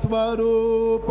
स्वरूप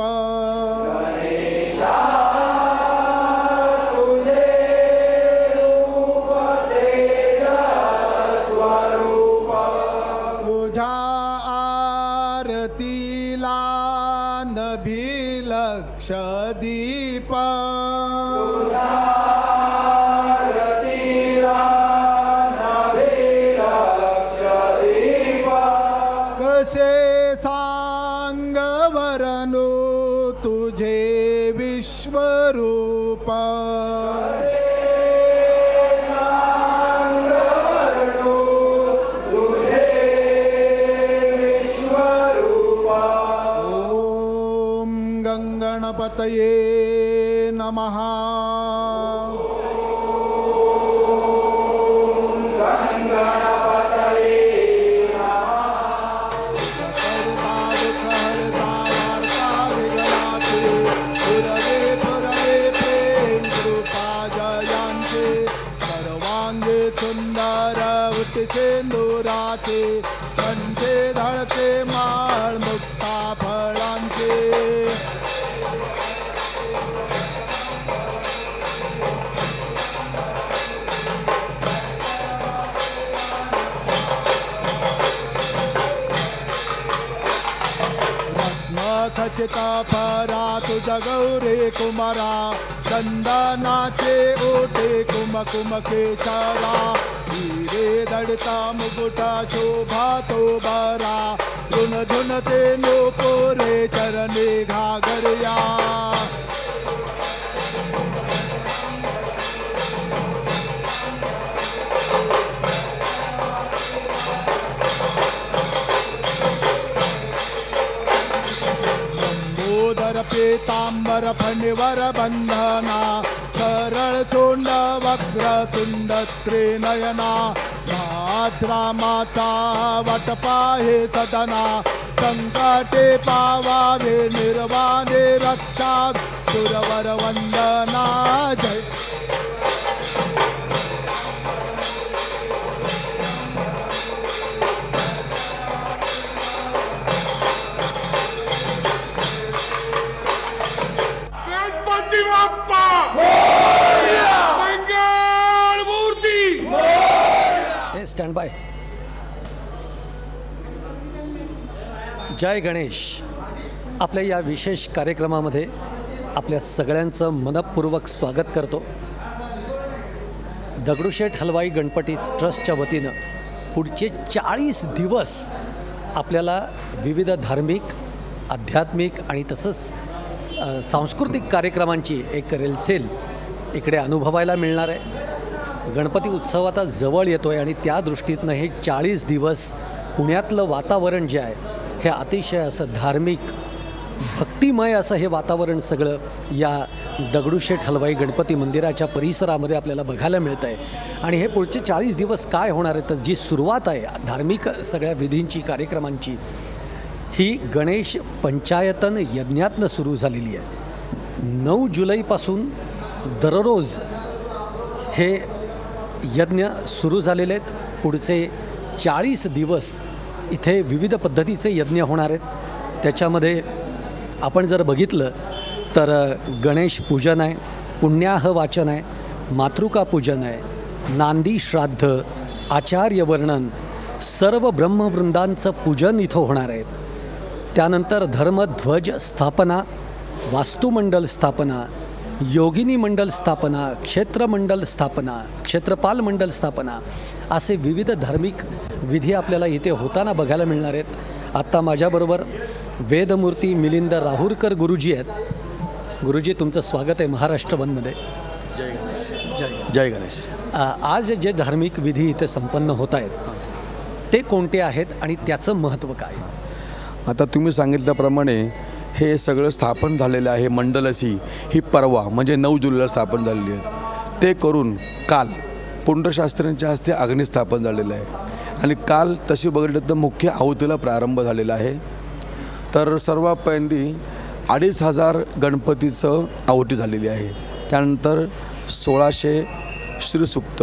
नमः। खचिता परा तुझ गौरे कुमारा चंदनाचे ओटे कुम कुम केशरा हिरे दडता मुकुटा शोभा तो बरा धुन धुन ते नको रे चरणे घागरया. पेतांबर फणिवर बंधना सरळ सोंड वक्र सुंड त्रिनयना रामाचा वटपा हे सदना संकटे पावावे निर्वाणे रक्षा सुरवर वंदना जय स्टँड बाय जय गणेश. आपल्या या विशेष कार्यक्रमामध्ये आपल्या सगळ्यांचं मनपूर्वक स्वागत करतो. दगडूशेठ हलवाई गणपती ट्रस्टच्या वतीनं पुढचे चाळीस दिवस आपल्याला विविध धार्मिक आध्यात्मिक आणि तसंच सांस्कृतिक कार्यक्रमांची एक रेलसेल इकडे अनुभवायला मिळणार आहे. गणपती उत्सव आता जवळ येतो आहे आणि त्या दृष्टीतनं हे चाळीस दिवस पुण्यातलं वातावरण जे आहे हे अतिशय असं धार्मिक भक्तिमय असं हे वातावरण सगळं या दगडूशेठ हलवाई गणपती मंदिराच्या परिसरामध्ये आपल्याला बघायला मिळतं आहे आणि हे पुढचे चाळीस दिवस काय होणार आहे तर जी सुरुवात आहे धार्मिक सगळ्या विधींची कार्यक्रमांची ही गणेश पंचायतन यज्ञातनं सुरू झालेली आहे. नऊ जुलैपासून दररोज हे यज्ञ सुरू झालेले आहेत. पुढचे चाळीस दिवस इथे विविध पद्धतीचे यज्ञ होणार आहेत. त्याच्यामध्ये आपण जर बघितलं तर गणेश पूजन आहे पुण्याह वाचन आहे मातृका पूजन आहे नांदी श्राद्ध आचार्य वर्णन सर्व ब्रह्मवृंदांचं पूजन इथं होणार आहे. त्यानंतर धर्मध्वज स्थापना वास्तुमंडल स्थापना योगिनी मंडल स्थापना क्षेत्रमंडल स्थापना क्षेत्रपाल मंडल स्थापना असे विविध धार्मिक विधी आपल्याला इथे होताना बघायला मिळणार आहेत. आत्ता माझ्याबरोबर वेदमूर्ती मिलिंद राहुरकर गुरुजी आहेत. गुरुजी तुमचं स्वागत आहे महाराष्ट्र वनमध्ये जय गणेश. जय. जय गणेश. आज जे धार्मिक विधी इथे संपन्न होत आहेत ते कोणते आहेत आणि त्याचं महत्त्व काय? आता तुम्ही सांगितल्याप्रमाणे हे सगळं स्थापन झालेलं आहे मंडलसी ही परवा म्हणजे नऊ जुलैला स्थापन झालेली आहे. ते करून काल पुंडशास्त्रींच्या हस्ते अग्नी स्थापन झालेलं आहे. आणि काल तशी बघितलं तर मुख्य आहुतीला प्रारंभ झालेला आहे. तर सर्वात पहिली अडीच हजार गणपतीचं आहुती झालेली आहे. त्यानंतर सोळाशे श्रीसुक्त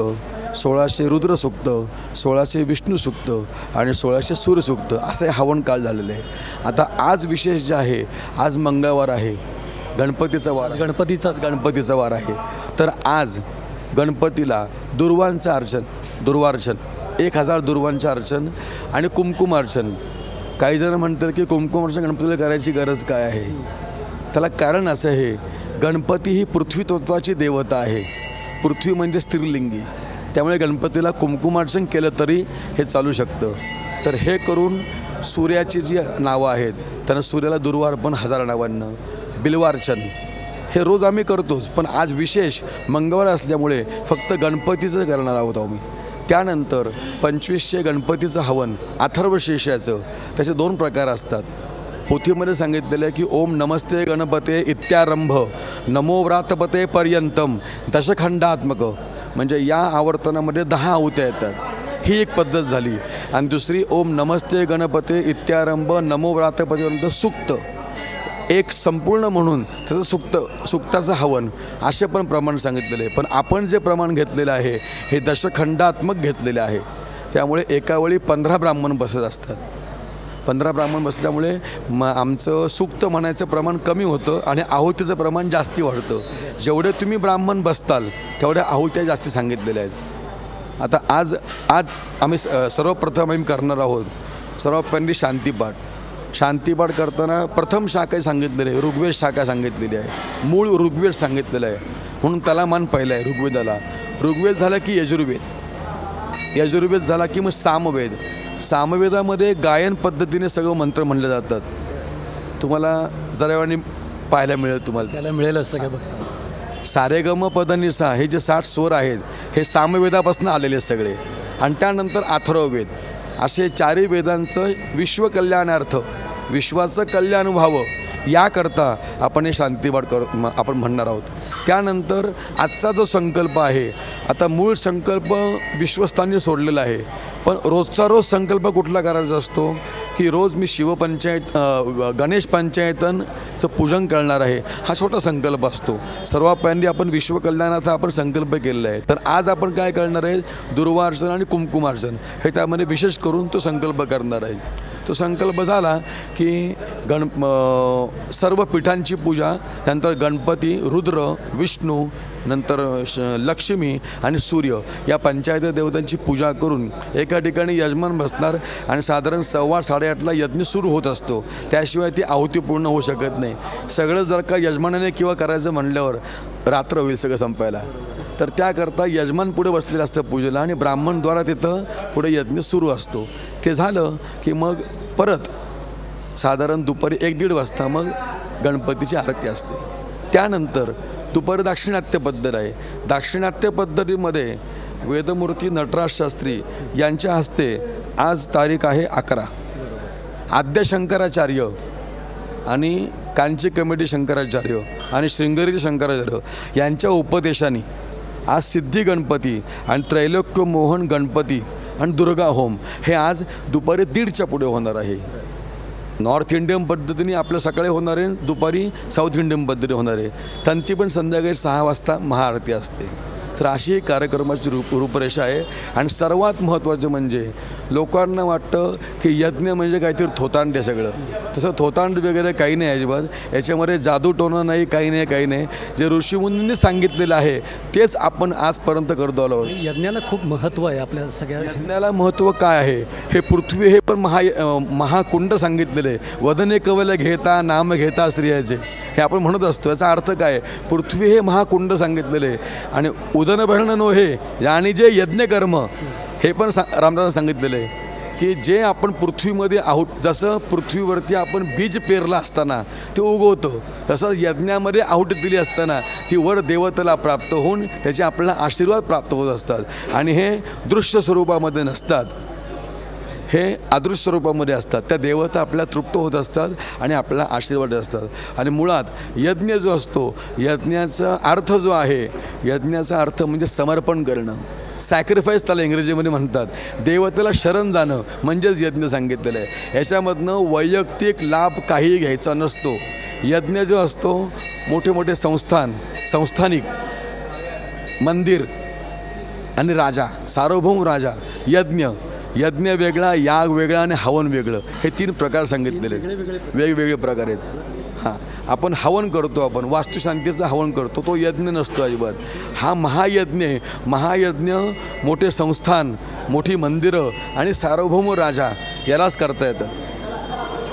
सोळाशे रुद्रसुक्त सोळाशे विष्णुसुक्त आणि सोळाशे सूर्यसुक्त असं हे हवन काल झालेलं आहे. आता आज विशेष जे आहे आज मंगळवार आहे. गणपतीचा वार. गणपतीचाच गणपतीचा वार आहे. तर आज गणपतीला दुर्वांचं अर्चन दुर्वार्चन एक हजार दुर्वांचं अर्चन आणि कुमकुम अर्चन. काही जण म्हणतात की कुमकुम अर्चन गणपतीला करायची गरज काय आहे? त्याला कारण असं आहे गणपती ही पृथ्वीतत्वाची देवता आहे. पृथ्वी म्हणजे स्त्रीलिंगी. त्यामुळे गणपतीला कुमकुमार्चन केलं तरी हे चालू शकतं. तर हे करून सूर्याची जी नावं आहेत त्यांना सूर्याला दुर्वार्पण हजार नावांनं. बिल्वार्चन. हे रोज आम्ही करतोच पण आज विशेष मंगळवार असल्यामुळे फक्त गणपतीचं करणार आहोत आम्ही. त्यानंतर पंचवीसशे गणपतीचं हवन अथर्वशीर्षाचं त्याचे दोन प्रकार असतात. पोथीमध्ये सांगितलेलं आहे की ओम नमस्ते गणपते इत्यारंभ नमो व्रातपते पर्यंतम दशखंडात्मक म्हणजे या आवर्तनामध्ये दहा आहुत्या येतात. ही एक पद्धत झाली. आणि दुसरी ओम नमस्ते गणपते इत्यारंभ नमो व्रातपतीपर्यंत सुक्त. एक संपूर्ण म्हणून त्याचं सुक्त सुक्ताचं हवन. असे पण प्रमाण सांगितलेले आहे. पण आपण जे प्रमाण घेतलेलं आहे हे दशखंडात्मक घेतलेले आहे. त्यामुळे एकावेळी पंधरा ब्राह्मण बसत असतात. पंधरा ब्राह्मण बसल्यामुळे म आमचं सुक्त म्हणायचं प्रमाण कमी होतं आणि आहुतीचं प्रमाण जास्ती वाढतं. जेवढे तुम्ही ब्राह्मण बसताल तेवढ्या आहुत्या जास्ती सांगितलेल्या आहेत. आता आज आज आम्ही स- सर्वप्रथम आम्ही करणार आहोत सर्वात पहिली शांतीपाठ शांतीपाठ करताना प्रथम शाखा सांगितलेली आहे ऋग्वेद शाखा सांगितलेली आहे. मूळ ऋग्वेद सांगितलेलं आहे. म्हणून त्याला मान पहिलं आहे ऋग्वेदाला. ऋग्वेद झाला की यजुर्वेद. यजुर्वेद झाला की मग सामवेद. सामवेदामध्ये गायन पद्धतीने सगळं मंत्र म्हणले जातात. तुम्हाला जरा वेळाने पाहायला मिळेल तुम्हाला. त्याला मिळेल असं काय बघ. सारेगम पदनिसा हे जे साठ स्वर आहेत हे सामवेदापासून आलेले सगळे. आणि त्यानंतर अथर्ववेद असे चारही वेदांचं विश्वकल्याणार्थ विश्वाचं कल्याण व्हावं याकरता आपण हे शांतीपाठ कर आपण म्हणणार आहोत. त्यानंतर आजचा जो संकल्प आहे आता मूळ संकल्प विश्वस्तांनी सोडलेला आहे. पण रोजचा रोज संकल्प कुठला करायचा असतो? की रोज मी शिवपंचायत गणेश पंचायतनचं पूजन करणार आहे हा छोटा संकल्प असतो. सर्वात पहिल्यांदा आपण विश्वकल्याणाचा आपण संकल्प केलेला आहे. तर आज आपण काय करणार आहे? दुर्वार्चन आणि कुमकुमार्जन. हे त्यामध्ये विशेष करून तो संकल्प करणार आहे. तो संकल्प झाला की गण सर्व पीठांची पूजा त्यानंतर गणपती रुद्र विष्णू नंतर श लक्ष्मी आणि सूर्य या पंचायत देवतांची पूजा करून एका ठिकाणी यजमान बसणार आणि साधारण सव्वा साडेआठला यज्ञ सुरू होत असतो. त्याशिवाय ती आहुती पूर्ण होऊ शकत नाही. सगळं जर का यजमानाने किंवा करायचं म्हणल्यावर रात्र होईल सगळं संपायला. तर त्याकरता यजमान पुढे बसलेलं असतं पूजेला आणि ब्राह्मणद्वारा तिथं पुढे यज्ञ सुरू असतो. ते झालं की मग परत साधारण दुपारी एक दीड वाजता मग गणपतीची आरती असते. त्यानंतर दुपारी दाक्षिणात्य पद्धत आहे. दाक्षिणात्य पद्धतीमध्ये वेदमूर्ती नटराज शास्त्री यांच्या हस्ते आज तारीख आहे अकरा. आद्य शंकराचार्य आणि कांची कमिटी शंकराचार्य आणि शृंगेरी शंकराचार्य यांच्या उपदेशाने आज सिद्धी गणपती आणि त्रैलोक्य मोहन गणपती आणि दुर्गा होम हे आज दुपारी दीडच्या पुढे होणार आहे. नॉर्थ इंडियन पद्धतीने आपलं सकाळी होणार आहे दुपारी साऊथ इंडियन पद्धतीने होणार आहे. त्यांची पण संध्याकाळी सहा वाजता महाआरती असते. तर अशी ही कार्यक्रमाची रूप रूपरेषा आहे. आणि सर्वात महत्त्वाचं म्हणजे लोकांना वाटतं की यज्ञ म्हणजे काहीतरी थोतांड आहे सगळं. तसं थोतांड वगैरे काही नाही अजिबात. याच्यामध्ये जादू टोणं नाही काही नाही काही नाही. जे ऋषीमुनींनी सांगितलेलं आहे तेच आपण आजपर्यंत करतो आलो यज्ञाला खूप महत्त्व आहे आपल्या सगळ्या यज्ञाला महत्त्व काय आहे? हे पृथ्वी हे पण महा महाकुंड सांगितलेलं आहे. वदने कवल घेता नाम घेता स्त्रियाचे. हे आपण म्हणत असतो. याचा अर्थ काय? पृथ्वी हे महाकुंड सांगितलेलं आहे. आणि उदन भरणं नोहे आणि जे यज्ञकर्म हे पण सा रामदास सांगितलेलं आहे की जे आपण पृथ्वीमध्ये आहोत जसं पृथ्वीवरती आपण बीज पेरलं असताना ते उगवतं तसं यज्ञामध्ये आहुट दिली असताना ती वर देवतेला प्राप्त होऊन त्याचे आपल्याला आशीर्वाद प्राप्त होत असतात. आणि हे दृश्य स्वरूपामध्ये नसतात. हे अदृश्य स्वरूपामध्ये असतात. त्या देवता आपल्या तृप्त होत असतात आणि आपला आशीर्वाद असतात. आणि मुळात यज्ञ जो असतो यज्ञाचा अर्थ जो आहे यज्ञाचा अर्थ म्हणजे समर्पण करणं. सॅक्रिफाईस त्याला इंग्रजीमध्ये म्हणतात. देवतेला शरण जाणं म्हणजेच यज्ञ सांगितलेलं आहे. याच्यामधनं वैयक्तिक लाभ काहीही घ्यायचा नसतो. यज्ञ जो असतो मोठे मोठे संस्थान संस्थानिक मंदिर आणि राजा सार्वभौम राजा यज्ञ यज्ञ वेगळा याग वेगळा आणि हवन वेगळं. हे तीन प्रकार सांगितलेले आहेत. वेगवेगळे प्रकार आहेत. हां. आपण हवन करतो आपण. वास्तुशांतीचं हवन करतो. तो यज्ञ नसतो अजिबात. हा महायज्ञ आहे. महायज्ञ मोठे संस्थान मोठी मंदिरं आणि सार्वभौम राजा यालाच करता येतं.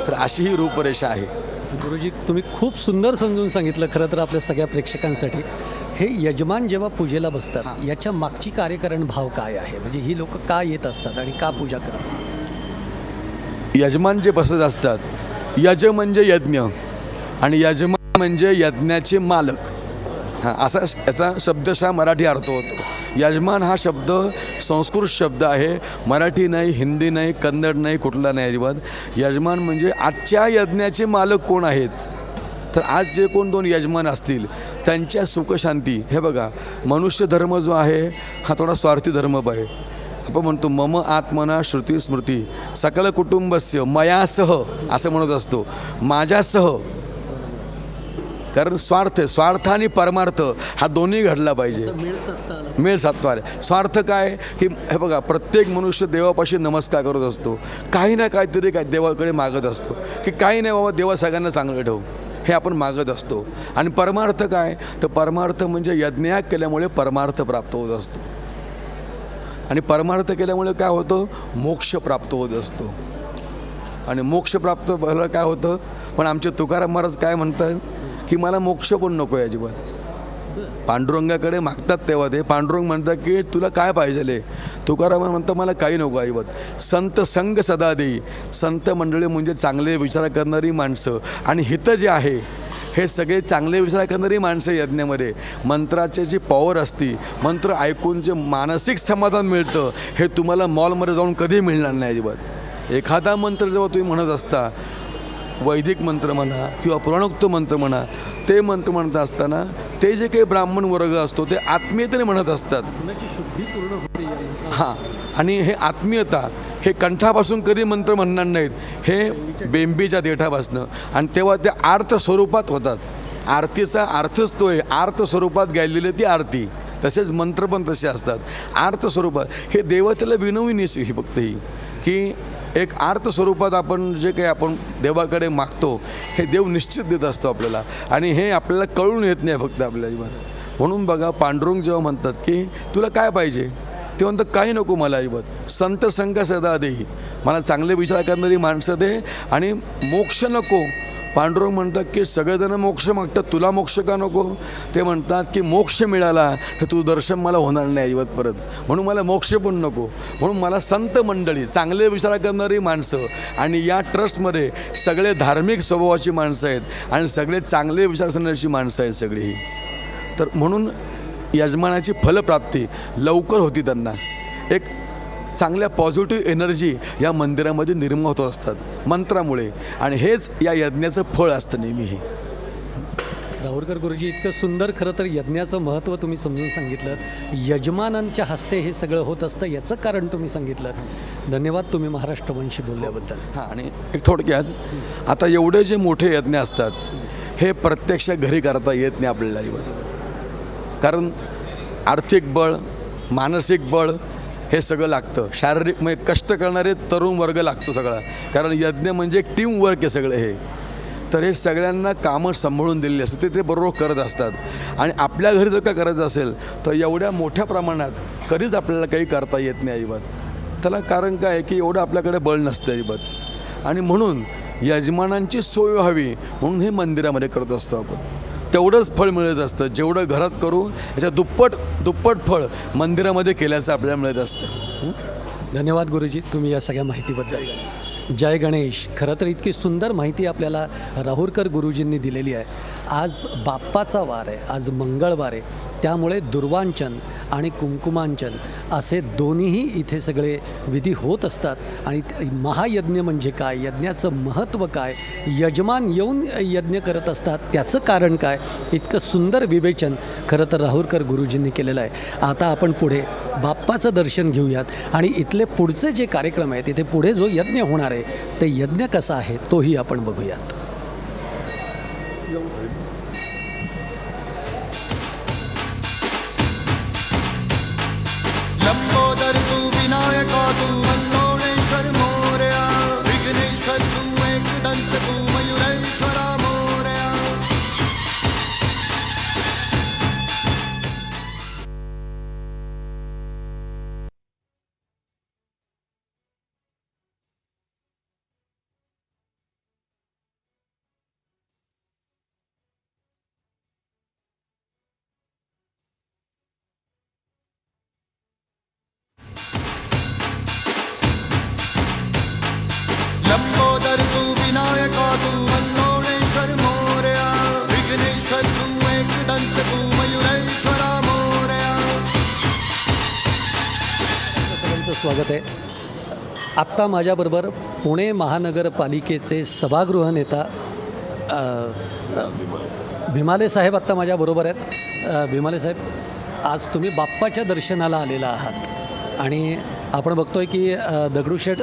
तर अशी ही रूपरेषा आहे. गुरुजी तुम्ही खूप सुंदर समजून सांगितलं खरं तर आपल्या सगळ्या प्रेक्षकांसाठी. हे यजमान जेव्हा पूजेला बसतात याच्या मागची कार्यकरण भाव काय आहे? म्हणजे ही लोक का येत असतात आणि का पूजा करतात? यजमान जे बसत असतात यज म्हणजे यज्ञ आणि यजमान म्हणजे यज्ञाचे मालक. हां असा याचा शब्दशः मराठी अर्थ होतो. यजमान हा शब्द संस्कृत शब्द आहे. मराठी नाही हिंदी नाही कन्नड नाही कुठला नाही अजिबात. यजमान म्हणजे आजच्या यज्ञाचे मालक कोण आहेत? तर आज जे कोण दोन यजमान असतील त्यांच्या सुखशांती. हे बघा मनुष्य धर्म जो आहे हा थोडा स्वार्थी धर्म आहे. आपण म्हणतो मम आत्मना श्रुती स्मृती. सकल कुटुंबस्य मयासह असं म्हणत असतो. माझ्यासह कारण स्वार्थ स्वार्थ आणि परमार्थ हा दोन्ही घडला पाहिजे. मेळ साधतो स्वार्थ काय? की हे बघा प्रत्येक मनुष्य देवापाशी नमस्कार करत असतो. काही ना काहीतरी काय देवाकडे मागत असतो. की काही नाही बाबा देवा सगळ्यांना चांगलं ठेव. हे आपण मागत असतो. आणि परमार्थ काय? तर परमार्थ म्हणजे यज्ञयाग केल्यामुळे परमार्थ प्राप्त होत असतो. आणि परमार्थ केल्यामुळे काय होतं? मोक्ष प्राप्त होत असतो. आणि मोक्ष प्राप्त व्हायला काय होतं? पण आमचे तुकाराम महाराज काय म्हणतात? की मला मोक्ष पण नको आहे अजिबात. पांडुरंगाकडे मागतात तेव्हा ते. पांडुरंग म्हणतात की तुला काय पाहिजे तुकाराम म्हणतं मला काही नको अजिबात. संत संघ सदा देई संत मंडळी म्हणजे चांगले विचार करणारी माणसं. आणि हित जे आहे हे सगळे चांगले विचार करणारी माणसं यज्ञामध्ये. मंत्राची जी पॉवर असती मंत्र ऐकून जे मानसिक समाधान मिळतं हे तुम्हाला मॉलमध्ये जाऊन कधी मिळणार नाही अजिबात. एखादा मंत्र जेव्हा तुम्ही म्हणत असता वैदिक मंत्र म्हणा किंवा पुराणोक्त मंत्र म्हणा ते मंत्र म्हणत असताना ते जे काही ब्राह्मण वर्ग असतो ते आत्मीयतेने म्हणत असतात. शुद्धी पूर्ण होते हां. आणि हे आत्मीयता हे कंठापासून कधी मंत्र म्हणणार नाहीत. हे बेंबीच्या देठापासनं. आणि तेव्हा ते आर्थ स्वरूपात होतात. आरतीचा अर्थच तो आहे. आर्थ स्वरूपात गायलेली ती आरती. तसेच मंत्र पण तसे असतात. आर्थ स्वरूपात हे देवतेला विनविनी ही फक्त ही. की एक आर्त स्वरूपात आपण जे काही आपण देवाकडे मागतो हे देव निश्चित देत असतो आपल्याला. आणि हे आपल्याला कळून येत नाही फक्त आपल्या जीवात. म्हणून बघा पांडुरंग जेव्हा म्हणतात की तुला काय पाहिजे? ते म्हणतात काही नको मला अजिबात संत संघ सदा देही. मला चांगले विचार करणारी माणसं दे आणि मोक्ष नको. पांडुरंग म्हणतात की सगळेजण मोक्ष मागतात. तुला मोक्ष का नको? ते म्हणतात की मोक्ष मिळाला तर तू दर्शन मला होणार नाही अजिबात परत. म्हणून मला मोक्ष पण नको. म्हणून मला संत मंडळी चांगले विचार करणारी माणसं आणि या ट्रस्टमध्ये सगळे धार्मिक स्वभावाची माणसं आहेत आणि सगळे चांगले विचार करणारी माणसं आहेत सगळी. ही तर म्हणून यजमानाची फलप्राप्ती लवकर होती त्यांना. एक चांगल्या पॉझिटिव्ह एनर्जी या मंदिरामध्ये निर्माण होत असतात मंत्रामुळे. आणि हेच या यज्ञाचं फळ असतं नेहमी हे. राहुलकर गुरुजी इतकं सुंदर खरं तर यज्ञाचं महत्त्व तुम्ही समजून सांगितलं. यजमानांच्या हस्ते हे सगळं होत असतं याचं कारण तुम्ही सांगितलं. धन्यवाद तुम्ही महाराष्ट्रवंशी बोलल्याबद्दल. हां आणि एक थोडक्यात आता एवढे जे मोठे यज्ञ असतात हे प्रत्यक्ष घरी करता येत नाही आपल्याला कारण आर्थिक बळ मानसिक बळ हे सगळं लागतं. शारीरिक म्हणजे कष्ट करणारे तरुण वर्ग लागतो सगळा. कारण यज्ञ म्हणजे टीम वर्क आहे सगळं हे. तर हे सगळ्यांना कामं सांभाळून दिलेली असतात. ते ते बरोबर करत असतात. आणि आपल्या घरी जर का करायचं असेल तर एवढ्या मोठ्या प्रमाणात कधीच आपल्याला काही करता येत नाही अजिबात. त्याला कारण काय आहे की एवढं आपल्याकडे बळ नसतं अजिबात. आणि म्हणून यजमानांची सोय व्हावी म्हणून हे मंदिरामध्ये करत असतो आपण. तेवढंच फळ मिळत असतं. जेवढं घरात करू याच्या दुप्पट दुप्पट फळ मंदिरामध्ये केल्याचं आपल्याला मिळत असतं. धन्यवाद गुरुजी तुम्ही या सगळ्या माहितीबद्दल. जय गणेश. खरं तर इतकी सुंदर माहिती आपल्याला राहुरकर गुरुजींनी दिलेली आहे. आज बाप्पाचा वार आहे आज मंगळवार आहे. त्यामुळे दुर्वांचन आणि कुंकुमांचन असे दोन्हीही इथे सगळे विधी होत असतात. आणि महायज्ञ म्हणजे काय? यज्ञाचं महत्त्व काय? यजमान येऊन यज्ञ करत असतात त्याचं कारण काय? इतकं सुंदर विवेचन खरं तर राहुरकर गुरुजींनी केलेलं आहे. आता आपण पुढे बाप्पाचं दर्शन घेऊयात. आणि इथले पुढचे जे कार्यक्रम आहेत इथे पुढे जो यज्ञ होणार आहे ते यज्ञ कसा आहे तोही आपण बघूयात. विनायका तू मल्लोणेश्वर मोरया विघ्नेश्वर तू एकदंत तू स्वागत आहे. आत्ता माझ्याबरोबर पुणे महानगरपालिकेचे सभागृह नेता भीमाले साहेब आत्ता माझ्याबरोबर आहेत. भीमाले साहेब आज तुम्ही बाप्पाच्या दर्शनाला आलेला आहात. आणि आपण बघतोय की दगडूशेठ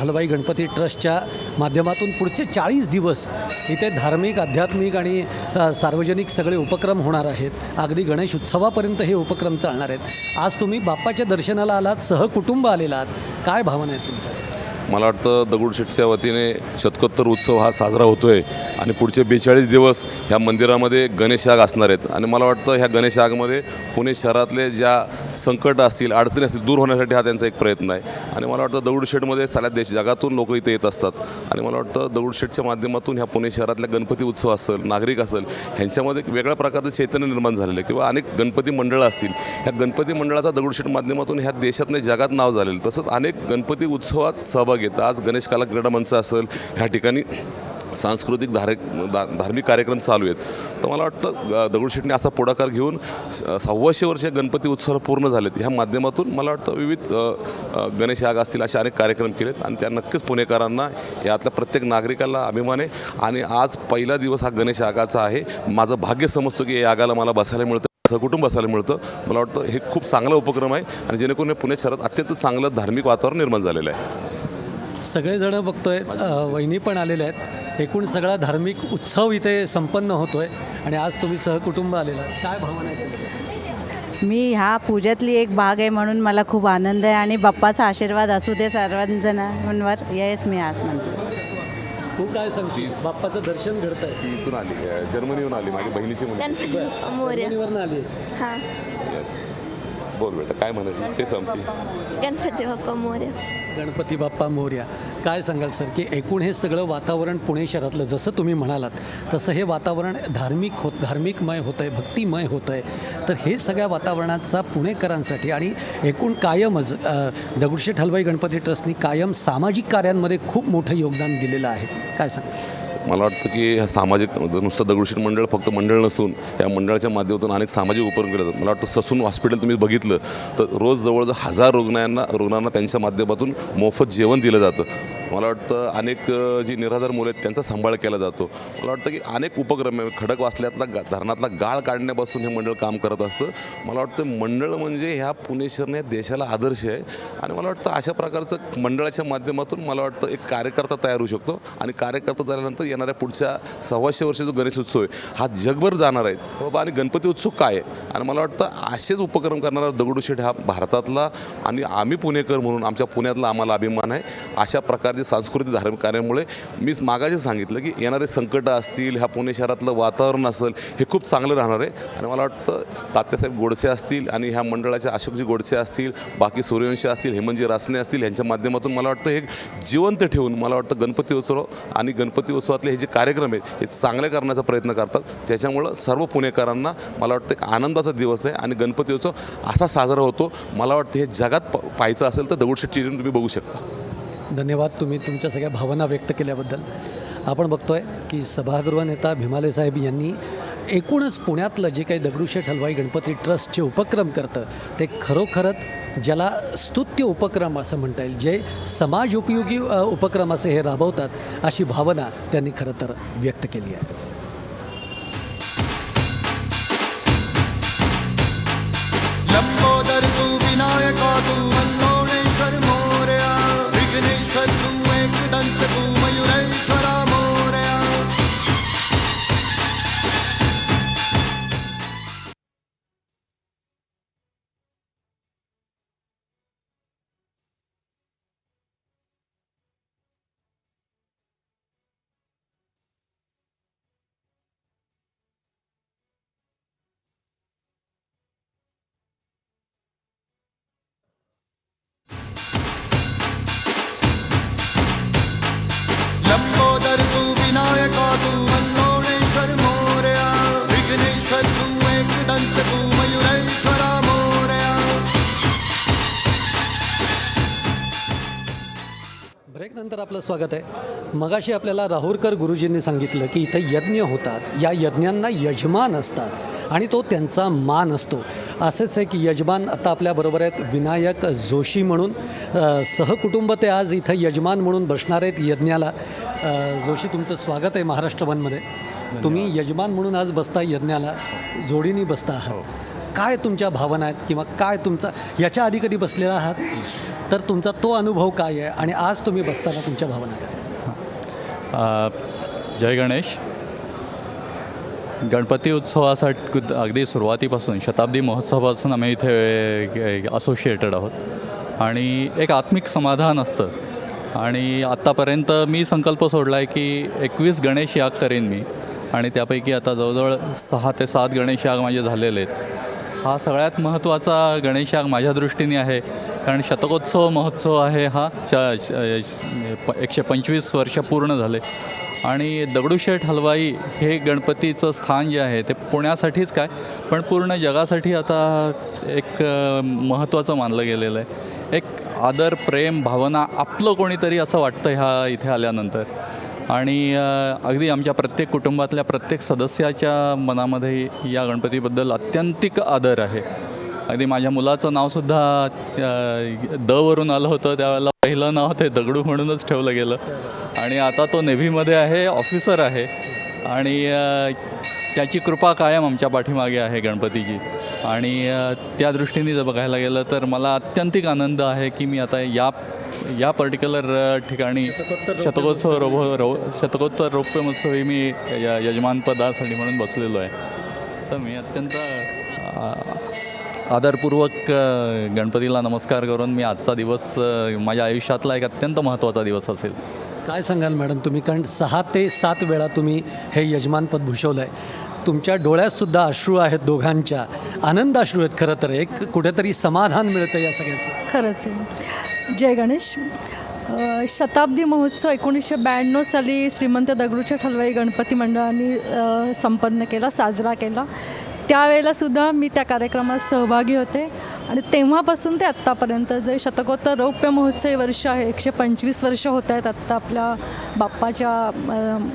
हलवाई गणपती ट्रस्टच्या माध्यमातून पुढचे चाळीस दिवस इथे धार्मिक आध्यात्मिक आणि सार्वजनिक सगळे उपक्रम होणार आहेत. अगदी गणेश उत्सवापर्यंत हे उपक्रम चालणार आहेत. आज तुम्ही बाप्पाच्या दर्शनाला आलात सहकुटुंब आलेला आहात. काय भावना आहेत तुमच्या? मला वाटतं दगडूशेठच्या वतीने शतकोत्तर उत्सव हा साजरा होतो आहे आणि पुढचे बेचाळीस दिवस ह्या मंदिरामध्ये गणेशयाग असणार आहेत. आणि मला वाटतं ह्या गणेशयागमध्ये पुणे शहरातले ज्या संकट असतील अडचणी असतील दूर होण्यासाठी हा त्यांचा एक प्रयत्न आहे. आणि मला वाटतं दगडूशेठमध्ये साऱ्या देश जगातून लोक इथे येत असतात. आणि मला वाटतं दगडूशेठच्या माध्यमातून ह्या पुणे शहरातल्या गणपती उत्सव असेल नागरिक असेल ह्यांच्यामध्ये एक वेगळ्या प्रकारचं चैतन्य निर्माण झालेलं आहे. किंवा अनेक गणपती मंडळं असतील. ह्या गणपती मंडळाचा दगडूशेठ माध्यमातून ह्या देशात जगात नाव झालेलं तसंच अनेक गणपती उत्सवात सहभाग येतात आज गणेश कला क्रीडा मंच असेल ह्या ठिकाणी सांस्कृतिक धारे धा धार्मिक कार्यक्रम चालू आहेत. तर मला वाटतं दगडूशेठने असा पुढाकार घेऊन स- सव्वाशे वर्ष गणपती उत्सव पूर्ण झालेत. ह्या माध्यमातून मला वाटतं विविध गणेश याग असतील असे अनेक कार्यक्रम केलेत आणि त्या नक्कीच पुणेकरांना यातल्या प्रत्येक नागरिकाला अभिमान आहे आणि आज पहिला दिवस हा गणेश यागाचा आहे. माझं भाग्य समजतो की या यागाला मला बसायला मिळतं सहकुटुंब बसायला मिळतं. मला वाटतं हे खूप चांगला उपक्रम आहे आणि जेणेकरून हे पुणे शहरात अत्यंत चांगलं धार्मिक वातावरण निर्माण झालेलं आहे. सगळेजण बघतोय वहिनी पण आलेल्या आहेत. एकूण सगळा धार्मिक उत्सव इथे संपन्न होतोय आणि आज तुम्ही सहकुटुंब आलेला. काय भावना आहे? मी ह्या पूजेतली एक भाग आहे म्हणून मला खूप आनंद आहे आणि बाप्पाचा आशीर्वाद असू दे सर्वजणांवर हेच मी आज म्हणते. तू काय सांगशील? बाप्पाचं दर्शन घडतंय. ती इथून आली जर्मनीहून आली माझी बहिणीची मुलगी. हां. येस बोल बेटा काय म्हणायचं? ते संपली गणपती बाप्पा मोर्या. गणपती बाप्पा मोर्या. काय सांगाल सर की एकूण हे सगळं वातावरण पुणे शहरातलं जसं तुम्ही म्हणालात तसं हे वातावरण धार्मिक होत धार्मिकमय होतं आहे भक्तिमय होतं आहे तर हे सगळ्या वातावरणाचा पुणेकरांसाठी आणि एकूण कायमच अ, दगडूशेठ हलवाई गणपती ट्रस्टनी कायम सामाजिक कार्यांमध्ये खूप मोठं योगदान दिलेलं आहे. काय सांग मला वाटतं की ह्या सामाजिक नुसतं दगडूशेठ मंडळ फक्त मंडळ नसून या मंडळाच्या माध्यमातून अनेक सामाजिक उपक्रम केले जातात. मला वाटतं ससून हॉस्पिटल तुम्ही बघितलं तर रोज जवळजवळ हजार रुग्णांना रुग्णांना त्यांच्या माध्यमातून मोफत जेवण दिलं जातं. मला वाटतं अनेक जी निराधार मुलं आहेत त्यांचा सांभाळ केला जातो. मला वाटतं की अनेक उपक्रम आहे खडक वाचल्यातला गा धरणातला गाळ काढण्यापासून हे मंडळ काम करत असतं. मला वाटतं मंडळ म्हणजे ह्या पुणे या देशाला आदर्श आहे. आणि मला वाटतं अशा प्रकारचं मंडळाच्या माध्यमातून मला वाटतं एक कार्यकर्ता तयार होऊ शकतो. आणि कार्यकर्ता झाल्यानंतर येणाऱ्या पुढच्या सव्वाशे वर्ष जो गणेश उत्सव आहे हा जगभर जाणार आहे. हो बाबा आणि गणपती उत्सव काय आहे? आणि मला वाटतं असेच उपक्रम करणारा दगडूशेठ हा भारतातला आणि आम्ही पुणेकर म्हणून आमच्या पुण्यातला आम्हाला अभिमान आहे. अशा प्रकारचे म्हणजे सांस्कृतिक धार्मिक कार्यामुळे मी मागाचे सांगितलं की येणारे संकटं असतील ह्या पुणे शहरातलं वातावरण असेल हे खूप चांगलं राहणार आहे. आणि मला वाटतं तात्यासाहेब गोडसे असतील आणि ह्या मंडळाचे अशोकजी गोडसे असतील बाकी सूर्यवंशी असतील हेमंतजी रासने असतील ह्यांच्या माध्यमातून मला वाटतं हे जिवंत ठेवून मला वाटतं गणपती उत्सव आणि गणपती उत्सवातले हे जे कार्यक्रम आहेत हे चांगले करण्याचा प्रयत्न करतात. त्याच्यामुळं सर्व पुणेकरांना मला वाटतं एक आनंदाचा दिवस आहे आणि गणपती उत्सव असा साजरा होतो. मला वाटतं हे जगात प- पाहायचं असेल तर दगडूशेठ चिरून तुम्ही बघू शकता. धन्यवाद तुम्ही तुमच्या सगळ्या भावना व्यक्त केल्याबद्दल. आपण बघतोय की सभागृह नेता भीमाले साहेब यांनी एकूणच पुण्यातलं जे काही दगडूशेठ हलवाई गणपती ट्रस्टचे उपक्रम करतं ते खरोखरच ज्याला स्तुत्य उपक्रम असं म्हणता येईल जे समाज उपयोगी उपक्रम असे हे राबवतात अशी भावना त्यांनी खरं तर व्यक्त केली आहे. लंबोदर तू विनायका तू विघ्नेश्वर तू एकदंत तू मयुरेश्वरा लंबोदर तू विनायका तू मल्लोणेश्वर मोरया विघ्नेश्वर तू एकदंत तू ब्रेकनंतर आपलं स्वागत आहे. मगाशी आपल्याला राहुरकर गुरुजींनी सांगितलं की इथं यज्ञ होतात. या यज्ञांना यजमान असतात आणि तो त्यांचा मान असतो. असेच आहे की यजमान आता आपल्याबरोबर आहेत विनायक जोशी म्हणून. सहकुटुंब ते आज इथं यजमान म्हणून बसणार आहेत यज्ञाला. जोशी तुमचं स्वागत आहे महाराष्ट्र वनमध्ये. तुम्ही यजमान म्हणून आज बसता यज्ञाला. जोडीने बसता आहात. काय तुमच्या भावना आहेत किंवा काय तुमचा याच्या आधी कधी बसलेला आहात? तर तुमचा तो अनुभव काय आहे आणि आज तुम्ही बसताना तुमच्या भावना काय जय गणेश. गणपती उत्सवासाठी अगदी सुरुवातीपासून शताब्दी महोत्सवापासून आम्ही इथे असोशिएटेड आहोत. आणि एक आत्मिक समाधान असतं. आणि आत्तापर्यंत मी संकल्प सोडला आहे की एकवीस गणेश याग करेन मी. आणि त्यापैकी आता जवळजवळ सहा ते सात गणेश याग माझे झालेले आहेत. हा सगळ्यात महत्त्वाचा गणेशाग माझ्या दृष्टीने आहे. कारण शतकोत्सव महोत्सव आहे हा. च प- एकशे पंचवीस वर्ष पूर्ण झाले. आणि दगडूशेठ हलवाई हे गणपतीचं स्थान जे आहे ते पुण्यासाठीच काय? पण पूर्ण जगासाठी आता एक महत्त्वाचं मानलं गेलेलं आहे. एक आदर प्रेम भावना आपलं कोणीतरी असं वाटतं ह्या इथे आल्यानंतर? आणि अगदी आमच्या प्रत्येक कुटुंबातल्या प्रत्येक सदस्याच्या मनामध्ये या गणपतीबद्दल अत्यंतिक आदर आहे. अगदी माझ्या मुलाचं नावसुद्धा द वरून आलं होतं त्यावेळेला पहिलं नाव ते दगडू म्हणूनच ठेवलं गेलं. आणि आता तो नेव्हीमध्ये आहे ऑफिसर आहे. आणि त्याची कृपा कायम आमच्या पाठीमागे आहे गणपतीची. आणि त्या दृष्टीने जर बघायला गेलं तर मला अत्यंतिक आनंद आहे की मी आता या या पर्टिक्युलर ठिकाणी शतकोत्सव रो रो शतकोत्तर रौप्य महोत्सवी मी या यजमानपदासाठी म्हणून बसलेलो आहे. तर मी अत्यंत आदरपूर्वक गणपतीला नमस्कार करून मी आजचा दिवस माझ्या आयुष्यातला एक अत्यंत महत्त्वाचा दिवस असेल. काय सांगाल मॅडम तुम्ही? कारण सहा ते सात वेळा तुम्ही हे यजमानपद भूषवलं आहे तुमच्या डोळ्यातसुद्धा अश्रू आहेत दोघांच्या. आनंद अश्रू आहेत खरं तर. एक कुठेतरी समाधान मिळतं या सगळ्याचं. खरंच आहे. जय गणेश. शताब्दी महोत्सव एकोणीसशे ब्याण्णव साली श्रीमंत दगडूशेठ हलवाई गणपती मंडळाने संपन्न केला साजरा केला. त्यावेळेलासुद्धा मी त्या कार्यक्रमात सहभागी होते आणि तेव्हापासून ते आत्तापर्यंत जे शतकोत्तर रौप्य महोत्सवी वर्ष आहे एकशे पंचवीस वर्ष होत आहेत आत्ता आपल्या बाप्पाच्या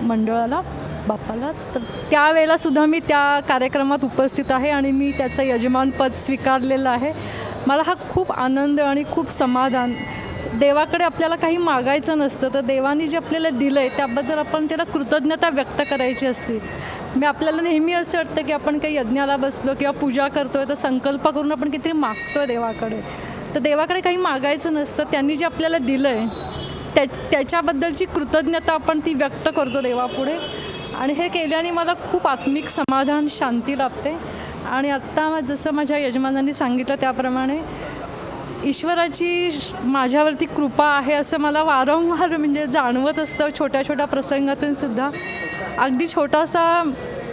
मंडळाला बाप्पाला तर त्यावेळेलासुद्धा मी त्या कार्यक्रमात उपस्थित आहे आणि मी त्याचं यजमानपद स्वीकारलेलं आहे. मला हा खूप आनंद आणि खूप समाधान. देवाकडे आपल्याला काही मागायचं नसतं तर देवाने जे आपल्याला दिलं आहे त्याबद्दल आपण त्याला कृतज्ञता व्यक्त करायची असते. मी आपल्याला नेहमी असं वाटतं की आपण काही यज्ञाला बसलो किंवा पूजा करतोय तर संकल्प करून आपण किती मागतोय देवाकडे. तर देवाकडे काही मागायचं नसतं त्यांनी जे आपल्याला दिलं आहे त्या त्याच्याबद्दलची कृतज्ञता आपण ती व्यक्त करतो देवापुढे. आणि हे केल्याने मला खूप आत्मिक समाधान शांती लाभते. आणि आत्ता जसं माझ्या यजमानांनी सांगितलं त्याप्रमाणे ईश्वराची माझ्यावरती कृपा आहे असं मला वारंवार म्हणजे जाणवत असतं. छोट्या छोट्या प्रसंगातून सुद्धा. अगदी छोटासा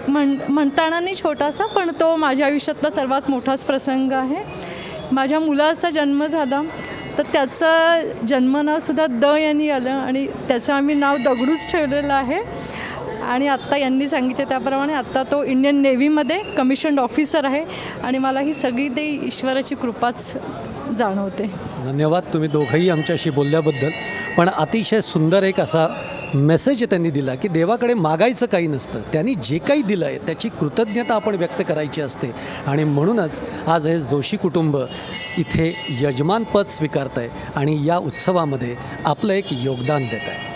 म्हण म्हणताना नाही छोटासा पण तो माझ्या आयुष्यातला सर्वात मोठाच प्रसंग आहे. माझ्या मुलाचा जन्म झाला. तर त्याचं जन्मनावसुद्धा द यांनी आलं आणि त्याचं आम्ही नाव दगडूच ठेवलेलं आहे. आणि आत्ता यांनी सांगितलं त्याप्रमाणे आत्ता तो इंडियन नेव्हीमध्ये कमिशन्ड ऑफिसर आहे आणि मला ही सगळी ते ईश्वराची कृपाच जाणवते. धन्यवाद तुम्ही दोघंही आमच्याशी बोलल्याबद्दल. पण अतिशय सुंदर एक असा मेसेज त्यांनी दिला की देवाकडे मागायचं काही नसतं. त्यांनी जे काही दिलं आहे त्याची कृतज्ञता आपण व्यक्त करायची असते. आणि म्हणूनच आज हे जोशी कुटुंब इथे यजमानपद स्वीकारत आहे आणि या उत्सवामध्ये आपलं एक योगदान देत आहे